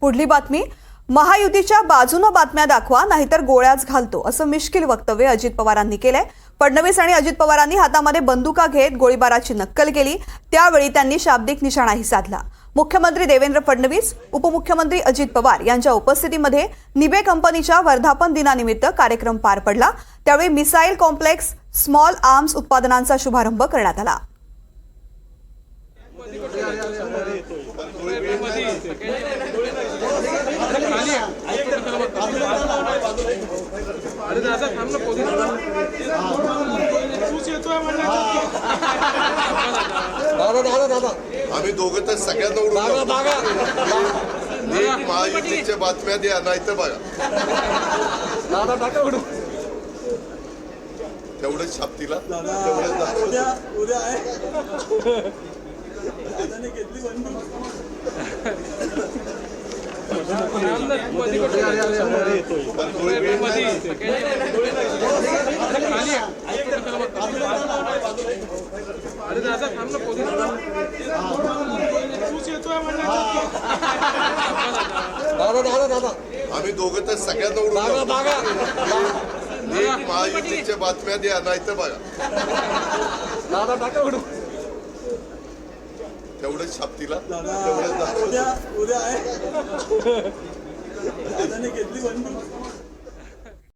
पुढली बातमी महायुतीच्या बाजूनं बातम्या दाखवा नाहीतर गोळ्याच घालतो असं मिश्किल वक्तव्य अजित पवारांनी केलंय. फडणवीस आणि अजित पवारांनी हातामध्ये बंदुका घेत गोळीबाराची नक्कल केली त्यावेळी त्यांनी शाब्दिक निशाणाही साधला. मुख्यमंत्री देवेंद्र फडणवीस उपमुख्यमंत्री अजित पवार यांच्या उपस्थितीमध्ये निबे कंपनीच्या वर्धापन दिनानिमित्त कार्यक्रम पार पडला. त्यावेळी मिसाईल कॉम्प्लेक्स स्मॉल आर्म्स उत्पादनांचा शुभारंभ करण्यात आला. दादा दादा दादा. आम्ही दोघं तर सगळ्यांना उडून दादा नीट महायुतीच्या बातम्या द्या नाहीतर बघा. दादा टाका उडू. तेवढंच छापतीला. तेवढंच दाखव. उद्या उद्या आहे. दादाने घेतली बंदूक पण गोळी वेळ नाही. दादा दादा दादा. आम्ही दोघं तर सगळ्यांना उडून दादा. दादा. महायुतीच्या बातम्या द्या नाहीतर बघा. दादा टाका उडू. तेवढंच छापतीला. तेवढंच दाखव. उद्या उद्या आहे. दादाने घेतली बंदूक